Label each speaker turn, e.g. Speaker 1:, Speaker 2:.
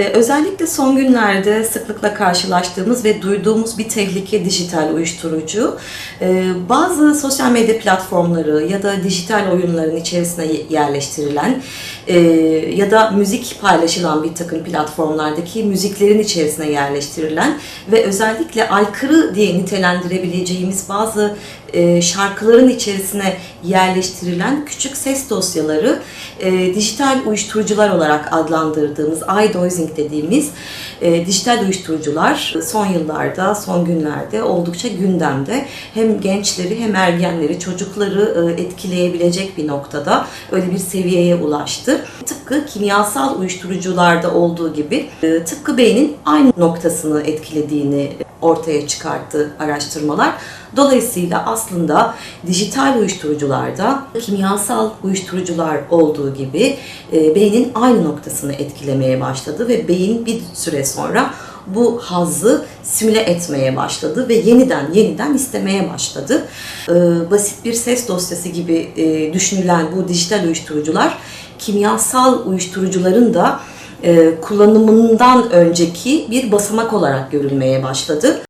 Speaker 1: Ee, Özellikle son günlerde sıklıkla karşılaştığımız ve duyduğumuz bir tehlike dijital uyuşturucu. Ee, Bazı sosyal medya platformları ya da dijital oyunların içerisine yerleştirilen e, ya da müzik paylaşılan bir takım platformlardaki müziklerin içerisine yerleştirilen ve özellikle aykırı diye nitelendirebileceğimiz bazı e, şarkıların içerisine yerleştirilen küçük ses dosyaları e, dijital uyuşturucular olarak adlandırdığımız iDosing dediğimiz e, dijital uyuşturucular son yıllarda, son günlerde oldukça gündemde. Hem gençleri hem ergenleri, çocukları e, etkileyebilecek bir noktada öyle bir seviyeye ulaştı. Tıpkı kimyasal uyuşturucularda olduğu gibi e, tıpkı beynin aynı noktasını etkilediğini ortaya çıkarttı araştırmalar. Dolayısıyla aslında dijital uyuşturucularda kimyasal uyuşturucular olduğu gibi e, beynin aynı noktasını etkilemeye başladı ve beyin bir süre sonra bu hazzı simüle etmeye başladı ve yeniden yeniden istemeye başladı. E, basit bir ses dosyası gibi e, düşünülen bu dijital uyuşturucular kimyasal uyuşturucuların da kullanımından önceki bir basamak olarak görülmeye başladı.